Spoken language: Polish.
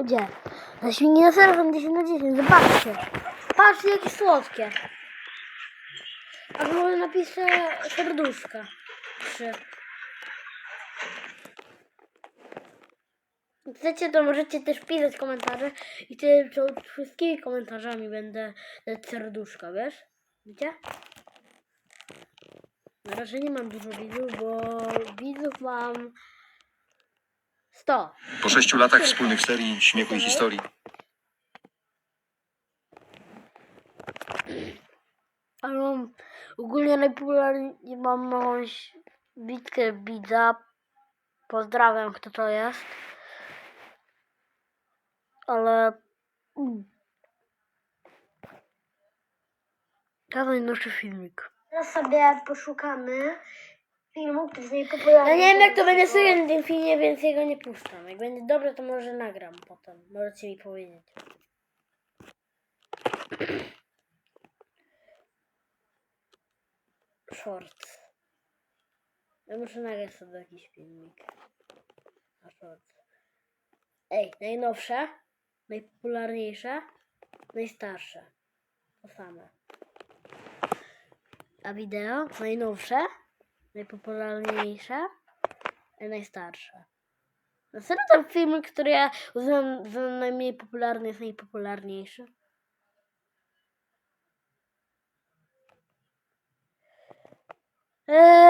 Ludzie, na świnie na są 10 na 10, zobaczcie. Patrzcie, jakie słodkie. A może napiszę serduszka. Trzy. Chcecie, to możecie też pisać komentarze i ty pod wszystkimi komentarzami będę dać serduszka, wiesz? Widzicie? Na razie nie mam dużo widzów, bo widzów mam 100. Po sześciu latach wspólnych serii, śmiechu i historii. Ale mam ogólnie najpopularniej mam jakąś bitkę widza. Pozdrawiam, kto to jest. Ale... To najnowszy filmik. Teraz sobie poszukamy filmu, który jest Ja najpopularniejszy. nie wiem jak to będzie słychać w tym filmie, więc jego nie puszczam. Jak będzie dobre, to może nagram potem. Możecie mi powiedzieć. Shorts. Ja muszę nagrać sobie jakiś filmik. A shorts. Ej, najnowsze, najpopularniejsze, najstarsze. To same. A wideo? Najnowsze, najpopularniejsze, a najstarsze. Na serio ten filmik, który ja uznam za najmniej popularny, jest najpopularniejszy? Eee,